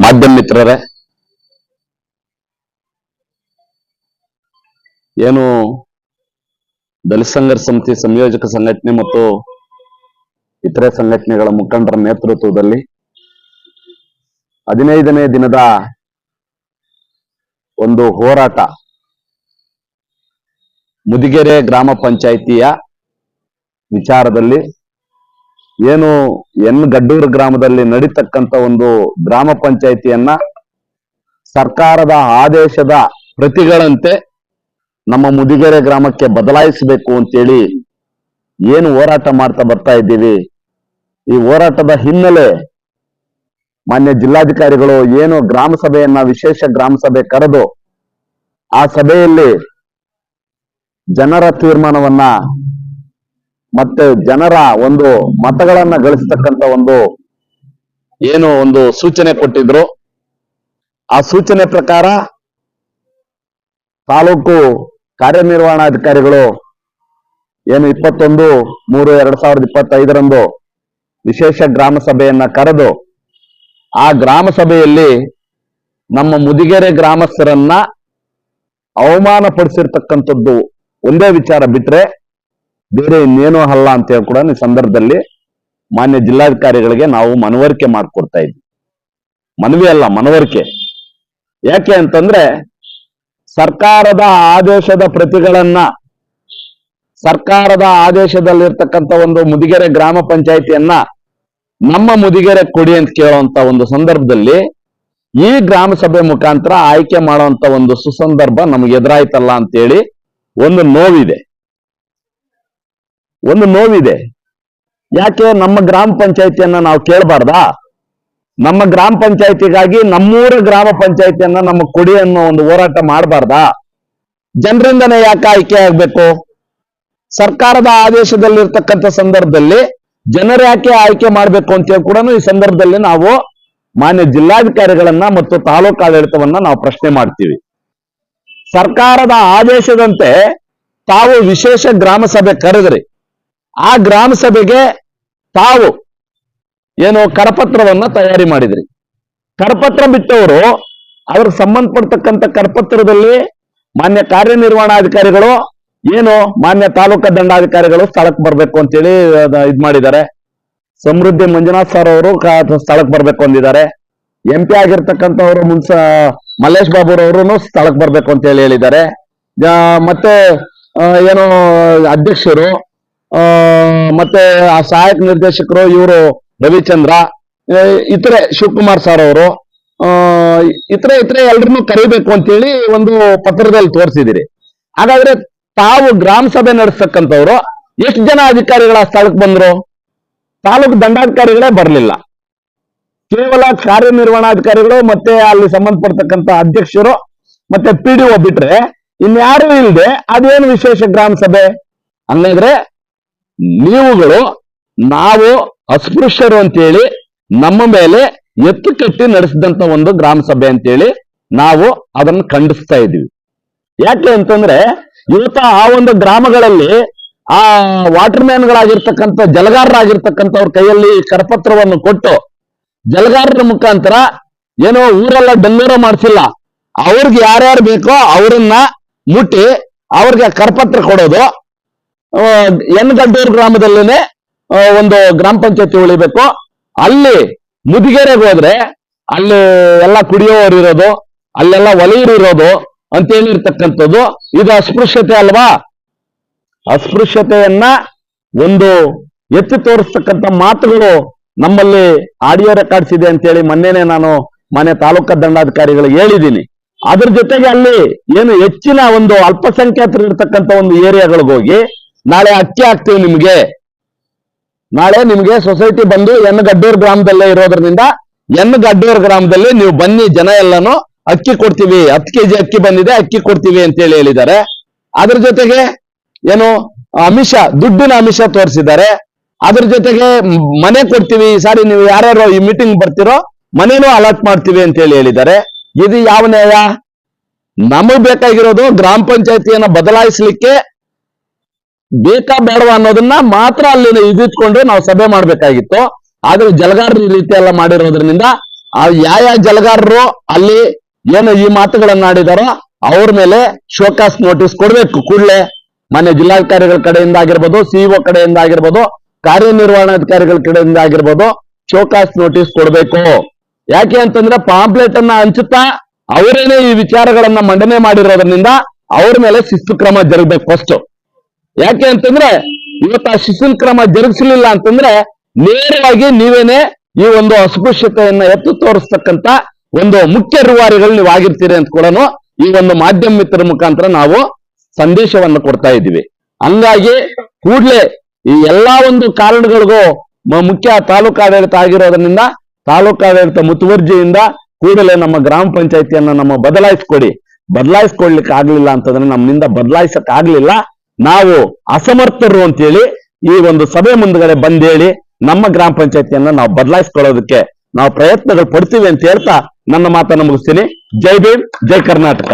ಮಾಧ್ಯಮ ಮಿತ್ರರೇ, ಏನು ದಲಿತ ಸಮಿತಿ ಸಂಯೋಜಕ ಸಂಘಟನೆ ಮತ್ತು ಇತರೆ ಸಂಘಟನೆಗಳ ಮುಖಂಡರ ನೇತೃತ್ವದಲ್ಲಿ ಹದಿನೈದನೇ ದಿನದ ಒಂದು ಹೋರಾಟ ಮುದಿಗೆರೆ ಗ್ರಾಮ ಪಂಚಾಯಿತಿಯ ವಿಚಾರದಲ್ಲಿ ಏನು ಎನ್ ಗಡ್ಡೂರು ಗ್ರಾಮದಲ್ಲಿ ನಡೀತಕ್ಕಂತ ಒಂದು ಗ್ರಾಮ ಪಂಚಾಯಿತಿಯನ್ನ ಸರ್ಕಾರದ ಆದೇಶದ ಪ್ರತಿಗಳಂತೆ ನಮ್ಮ ಮುದಿಗೆರೆ ಗ್ರಾಮಕ್ಕೆ ಬದಲಾಯಿಸಬೇಕು ಅಂತೇಳಿ ಏನು ಹೋರಾಟ ಮಾಡ್ತಾ ಬರ್ತಾ ಇದ್ದೀವಿ. ಈ ಹೋರಾಟದ ಹಿನ್ನೆಲೆ ಮಾನ್ಯ ಜಿಲ್ಲಾಧಿಕಾರಿಗಳು ಏನು ಗ್ರಾಮ ಸಭೆಯನ್ನ, ವಿಶೇಷ ಗ್ರಾಮ ಸಭೆ ಕರೆದು ಆ ಸಭೆಯಲ್ಲಿ ಜನರ ತೀರ್ಮಾನವನ್ನ ಮತ್ತೆ ಜನರ ಒಂದು ಮತಗಳನ್ನ ಗಳಿಸ್ತಕ್ಕಂತ ಒಂದು ಏನು ಒಂದು ಸೂಚನೆ ಕೊಟ್ಟಿದ್ರು. ಆ ಸೂಚನೆ ಪ್ರಕಾರ ತಾಲೂಕು ಕಾರ್ಯನಿರ್ವಹಣಾಧಿಕಾರಿಗಳು ಏನು ಇಪ್ಪತ್ತೊಂದು ಮೂರು ಎರಡ್ ಸಾವಿರದ ಇಪ್ಪತ್ತೈದರಂದು ವಿಶೇಷ ಗ್ರಾಮ ಸಭೆಯನ್ನ ಕರೆದು ಆ ಗ್ರಾಮ ಸಭೆಯಲ್ಲಿ ನಮ್ಮ ಮುದಿಗೆರೆ ಗ್ರಾಮಸ್ಥರನ್ನ ಅವಮಾನ ಪಡಿಸಿರ್ತಕ್ಕಂಥದ್ದು ಒಂದೇ ವಿಚಾರ ಬಿಟ್ರೆ ಬೇರೆ ಇನ್ನೇನೋ ಅಲ್ಲ ಅಂತ ಹೇಳಿ ಕೂಡ ಈ ಸಂದರ್ಭದಲ್ಲಿ ಮಾನ್ಯ ಜಿಲ್ಲಾಧಿಕಾರಿಗಳಿಗೆ ನಾವು ಮನವರಿಕೆ ಮಾಡಿಕೊಡ್ತಾ ಇದ್ವಿ. ಮನವಿ ಅಲ್ಲ, ಮನವರಿಕೆ. ಯಾಕೆ ಅಂತಂದ್ರೆ ಸರ್ಕಾರದ ಆದೇಶದ ಪ್ರತಿಗಳನ್ನ ಸರ್ಕಾರದ ಆದೇಶದಲ್ಲಿರ್ತಕ್ಕಂಥ ಒಂದು ಮುದಿಗೆರೆ ಗ್ರಾಮ ಪಂಚಾಯಿತಿಯನ್ನ ನಮ್ಮ ಮುದಿಗೆರೆ ಕೊಡಿ ಅಂತ ಕೇಳುವಂತ ಒಂದು ಸಂದರ್ಭದಲ್ಲಿ ಈ ಗ್ರಾಮ ಸಭೆ ಮುಖಾಂತರ ಆಯ್ಕೆ ಮಾಡುವಂತ ಒಂದು ಸುಸಂದರ್ಭ ನಮ್ಗೆ ಎದುರಾಯ್ತಲ್ಲ ಅಂತೇಳಿ ಒಂದು ನೋವಿದೆ. ಒಂದು ನೋವಿದೆ. ಯಾಕೆ? ನಮ್ಮ ಗ್ರಾಮ ಪಂಚಾಯಿತಿಯನ್ನ ನಾವು ಕೇಳಬಾರ್ದಾ? ನಮ್ಮ ಗ್ರಾಮ ಪಂಚಾಯಿತಿಗಾಗಿ ನಮ್ಮೂರ ಗ್ರಾಮ ಪಂಚಾಯಿತಿಯನ್ನ ನಮ್ಮ ಕೊಡಿ ಅನ್ನೋ ಒಂದು ಹೋರಾಟ ಮಾಡಬಾರ್ದಾ? ಜನರಿಂದನೇ ಯಾಕೆ ಆಯ್ಕೆ ಆಗ್ಬೇಕು? ಸರ್ಕಾರದ ಆದೇಶದಲ್ಲಿರ್ತಕ್ಕಂಥ ಸಂದರ್ಭದಲ್ಲಿ ಜನರು ಯಾಕೆ ಆಯ್ಕೆ ಮಾಡಬೇಕು ಅಂತ ಕೂಡ ಈ ಸಂದರ್ಭದಲ್ಲಿ ನಾವು ಮಾನ್ಯ ಜಿಲ್ಲಾಧಿಕಾರಿಗಳನ್ನ ಮತ್ತು ತಾಲೂಕು ಆಡಳಿತವನ್ನ ನಾವು ಪ್ರಶ್ನೆ ಮಾಡ್ತೀವಿ. ಸರ್ಕಾರದ ಆದೇಶದಂತೆ ತಾವು ವಿಶೇಷ ಗ್ರಾಮ ಸಭೆ ಕರೆದ್ರಿ. ಆ ಗ್ರಾಮ ಸಭೆಗೆ ತಾವು ಏನು ಕರಪತ್ರವನ್ನ ತಯಾರಿ ಮಾಡಿದ್ರಿ. ಕರಪತ್ರ ಬಿಟ್ಟವರು ಅವ್ರಿಗೆ ಸಂಬಂಧಪಡ್ತಕ್ಕಂಥ ಕರಪತ್ರದಲ್ಲಿ ಮಾನ್ಯ ಕಾರ್ಯನಿರ್ವಹಣಾಧಿಕಾರಿಗಳು, ಏನು ಮಾನ್ಯ ತಾಲೂಕ ದಂಡಾಧಿಕಾರಿಗಳು ಸ್ಥಳಕ್ಕೆ ಬರಬೇಕು ಅಂತೇಳಿ ಇದ್ ಮಾಡಿದ್ದಾರೆ. ಸಮೃದ್ಧಿ ಮಂಜುನಾಥ್ ಸರ್ ಅವರು ಸ್ಥಳಕ್ಕೆ ಬರ್ಬೇಕು ಅಂದಿದ್ದಾರೆ. ಎಂ ಪಿ ಆಗಿರ್ತಕ್ಕಂಥವ್ರು ಮುನ್ಸ ಮಲ್ಲೇಶ್ ಬಾಬುರವರು ಸ್ಥಳಕ್ಕೆ ಬರ್ಬೇಕು ಅಂತ ಹೇಳಿ ಹೇಳಿದ್ದಾರೆ ಮತ್ತೆ ಏನು ಅಧ್ಯಕ್ಷರು ಮತ್ತೆ ಆ ಸಹಾಯಕ ನಿರ್ದೇಶಕರು ಇವರು ರವಿಚಂದ್ರ ಇತರೆ ಶಿವಕುಮಾರ್ ಸರ್ ಅವರು ಇತರೆ ಇತರೆ ಎಲ್ರನ್ನೂ ಕರಿಬೇಕು ಅಂತೇಳಿ ಒಂದು ಪತ್ರದಲ್ಲಿ ತೋರಿಸಿದಿರಿ ಹಾಗಾದ್ರೆ ತಾವು ಗ್ರಾಮ ಸಭೆ ನಡೆಸ್ತಕ್ಕಂಥವ್ರು, ಎಷ್ಟು ಜನ ಅಧಿಕಾರಿಗಳ ಸ್ಥಳಕ್ಕೆ ಬಂದ್ರು? ತಾಲೂಕು ದಂಡಾಧಿಕಾರಿಗಳೇ ಬರಲಿಲ್ಲ. ಕೇವಲ ಕಾರ್ಯನಿರ್ವಹಣಾಧಿಕಾರಿಗಳು ಮತ್ತೆ ಅಲ್ಲಿ ಸಂಬಂಧಪಡ್ತಕ್ಕಂಥ ಅಧ್ಯಕ್ಷರು ಮತ್ತೆ ಪಿ ಡಿ ಬಿಟ್ರೆ ಇನ್ಯಾರು ಇಲ್ಲದೆ ಅದೇನು ವಿಶೇಷ ಗ್ರಾಮ ಸಭೆ? ಹಂಗಂದ್ರೆ ನೀವುಗಳು ನಾವು ಅಸ್ಪೃಶ್ಯರು ಅಂತೇಳಿ ನಮ್ಮ ಮೇಲೆ ಎತ್ತು ಕಟ್ಟಿ ನಡೆಸಿದಂತ ಒಂದು ಗ್ರಾಮ ಸಭೆ ಅಂತೇಳಿ ನಾವು ಅದನ್ನು ಖಂಡಿಸ್ತಾ ಇದೀವಿ ಯಾಕೆ ಅಂತಂದ್ರೆ ಇವತ್ತ ಆ ಒಂದು ಗ್ರಾಮಗಳಲ್ಲಿ ಆ ವಾಟರ್ ಮ್ಯಾನ್ಗಳಾಗಿರ್ತಕ್ಕಂಥ ಜಲಗಾರರಾಗಿರ್ತಕ್ಕಂಥವ್ರ ಕೈಯಲ್ಲಿ ಕರಪತ್ರವನ್ನು ಕೊಟ್ಟು ಜಲಗಾರರ ಮುಖಾಂತರ ಏನೋ ಊರೆಲ್ಲ ಡಂಗೂರ ಮಾಡಿಸಿಲ್ಲ. ಅವ್ರಿಗೆ ಯಾರ್ಯಾರು ಬೇಕೋ ಅವರನ್ನ ಮುಟ್ಟಿ ಅವ್ರಿಗೆ ಕರಪತ್ರ ಕೊಡೋದು. ಎನ್ ಗಡ್ಡೂರು ಗ್ರಾಮದಲ್ಲೇನೆ ಒಂದು ಗ್ರಾಮ ಪಂಚಾಯತಿ ಉಳಿಬೇಕು. ಅಲ್ಲಿ ಮುದಿಗೆರೆಗೆ ಹೋದ್ರೆ, ಅಲ್ಲಿ ಎಲ್ಲ ಕುಡಿಯೋರು ಇರೋದು, ಅಲ್ಲೆಲ್ಲ ಒಲೆಯರು ಇರೋದು ಅಂತ ಹೇಳಿರ್ತಕ್ಕಂಥದ್ದು ಇದು ಅಸ್ಪೃಶ್ಯತೆ ಅಲ್ವಾ? ಅಸ್ಪೃಶ್ಯತೆಯನ್ನ ಒಂದು ಎತ್ತಿ ತೋರಿಸ್ತಕ್ಕಂಥ ಮಾತುಗಳು ನಮ್ಮಲ್ಲಿ ಆಡಿಯೋ ರೆಕಾರ್ಡ್ಸ್ ಇದೆ ಅಂತೇಳಿ ಮೊನ್ನೆನೆ ನಾನು ಮನೆ ತಾಲೂಕ ದಂಡಾಧಿಕಾರಿಗಳಿಗೆ ಹೇಳಿದ್ದೀನಿ. ಅದ್ರ ಜೊತೆಗೆ ಅಲ್ಲಿ ಏನು ಹೆಚ್ಚಿನ ಒಂದು ಅಲ್ಪಸಂಖ್ಯಾತರು ಇರ್ತಕ್ಕಂಥ ಒಂದು ಏರಿಯಾಗಳಿಗೆ ಹೋಗಿ ನಾಳೆ ಅಕ್ಕಿ ಹಾಕ್ತೀವಿ ನಿಮ್ಗೆ. ನಾಳೆ ನಿಮ್ಗೆ ಸೊಸೈಟಿ ಬಂದು ಎನ್ ಗಡ್ಡೂರ್ ಗ್ರಾಮದಲ್ಲೇ ಇರೋದ್ರಿಂದ ಎನ್ ಗಡ್ಡೂರ್ ಗ್ರಾಮದಲ್ಲಿ ನೀವು ಬನ್ನಿ ಜನ ಎಲ್ಲಾನು ಅಕ್ಕಿ ಕೊಡ್ತೀವಿ. ಹತ್ತು ಕೆಜಿ ಅಕ್ಕಿ ಬಂದಿದೆ, ಅಕ್ಕಿ ಕೊಡ್ತೀವಿ ಅಂತ ಹೇಳಿ ಹೇಳಿದ್ದಾರೆ. ಅದ್ರ ಜೊತೆಗೆ ಏನು, ಅಮಿಷ, ದುಡ್ಡಿನ ಅಮಿಷ ತೋರಿಸಿದ್ದಾರೆ. ಅದ್ರ ಜೊತೆಗೆ ಮನೆ ಕೊಡ್ತೀವಿ. ಈ ಸಾರಿ ನೀವು ಯಾರ್ಯಾರು ಈ ಮೀಟಿಂಗ್ ಬರ್ತಿರೋ ಮನೇನೂ ಅಲಾಟ್ ಮಾಡ್ತೀವಿ ಅಂತ ಹೇಳಿ ಹೇಳಿದ್ದಾರೆ. ಇದು ಯಾವ ನ್ಯಾಯ? ನಮಗ್ ಬೇಕಾಗಿರೋದು ಗ್ರಾಮ ಪಂಚಾಯತಿಯನ್ನ ಬದಲಾಯಿಸಲಿಕ್ಕೆ ಬೇಕಾ ಬೇಡವಾ ಅನ್ನೋದನ್ನ ಮಾತ್ರ ಅಲ್ಲಿ ಇದಿಟ್ಕೊಂಡ್ರೆ ನಾವು ಸಭೆ ಮಾಡ್ಬೇಕಾಗಿತ್ತು. ಆದ್ರೆ ಜಲಗಾರರ ರೀತಿ ಎಲ್ಲ ಮಾಡಿರೋದ್ರಿಂದ ಆ ಯಾವ ಯಾವ ಜಲಗಾರರು ಅಲ್ಲಿ ಏನು ಈ ಮಾತುಗಳನ್ನ ಆಡಿದಾರೋ ಅವ್ರ ಮೇಲೆ ಶೋಕಾಸ್ ನೋಟಿಸ್ ಕೊಡ್ಬೇಕು. ಕೂಡಲೇ ಮಾನ್ಯ ಜಿಲ್ಲಾಧಿಕಾರಿಗಳ ಕಡೆಯಿಂದ ಆಗಿರ್ಬೋದು ಸಿಇಒ ಕಡೆಯಿಂದ ಆಗಿರ್ಬೋದು ಕಾರ್ಯನಿರ್ವಹಣಾಧಿಕಾರಿಗಳ ಕಡೆಯಿಂದ ಆಗಿರ್ಬೋದು ಶೋಕಾಸ್ ನೋಟಿಸ್ ಕೊಡ್ಬೇಕು. ಯಾಕೆ ಅಂತಂದ್ರೆ ಪಾಂಪ್ಲೆಟ್ ಅನ್ನ ಹಂಚುತ್ತಾ ಅವರೇನೆ ಈ ವಿಚಾರಗಳನ್ನ ಮಂಡನೆ ಮಾಡಿರೋದ್ರಿಂದ ಅವ್ರ ಮೇಲೆ ಶಿಸ್ತು ಕ್ರಮ ಜರುಗಬೇಕು ಫಸ್ಟ್ ಯಾಕೆ ಅಂತಂದ್ರೆ ಇವತ್ತು ಆ ಶಿಸ್ತಿನ ಕ್ರಮ ಜರುಗಿಸಲಿಲ್ಲ ಅಂತಂದ್ರೆ ನೇರವಾಗಿ ನೀವೇನೆ ಈ ಒಂದು ಅಸ್ಪೃಶ್ಯತೆಯನ್ನ ಎತ್ತು ತೋರಿಸ್ತಕ್ಕಂತ ಒಂದು ಮುಖ್ಯ ರೂವಾರಿಗಳು ನೀವು ಆಗಿರ್ತೀರಿ ಅಂತ ಕೂಡ ಈ ಒಂದು ಮಾಧ್ಯಮ ಮಿತ್ರರ ಮುಖಾಂತರ ನಾವು ಸಂದೇಶವನ್ನು ಕೊಡ್ತಾ ಇದ್ದೀವಿ. ಹಂಗಾಗಿ ಕೂಡಲೇ ಈ ಎಲ್ಲಾ ಒಂದು ಕಾರಣಗಳಿಗೂ ಮುಖ್ಯ ತಾಲೂಕು ಆಡಳಿತ ಆಗಿರೋದ್ರಿಂದ ತಾಲೂಕು ಆಡಳಿತ ಮುತುವರ್ಜಿಯಿಂದ ಕೂಡಲೇ ನಮ್ಮ ಗ್ರಾಮ ಪಂಚಾಯತಿಯನ್ನ ನಮ್ಮ ಬದಲಾಯಿಸ್ಕೊಡಿ. ಬದಲಾಯಿಸ್ಕೊಡ್ಲಿಕ್ಕೆ ಆಗ್ಲಿಲ್ಲ ಅಂತಂದ್ರೆ ನಮ್ಮಿಂದ ಬದಲಾಯಿಸಕ್ ಆಗ್ಲಿಲ್ಲ ನಾವು ಅಸಮರ್ಥರು ಅಂತೇಳಿ ಈ ಒಂದು ಸಭೆ ಮುಂದ್ಗಡೆ ಬಂದೇಳಿ ನಮ್ಮ ಗ್ರಾಮ ಪಂಚಾಯತಿಯನ್ನ ನಾವು ಬದಲಾಯಿಸ್ಕೊಳ್ಳೋದಕ್ಕೆ ನಾವು ಪ್ರಯತ್ನಗಳು ಪಡ್ತೀವಿ ಅಂತ ಹೇಳ್ತಾ ನನ್ನ ಮಾತನ್ನು ಮುಗಿಸ್ತೀನಿ. ಜೈ ಭೀಮ್, ಜೈ ಕರ್ನಾಟಕ.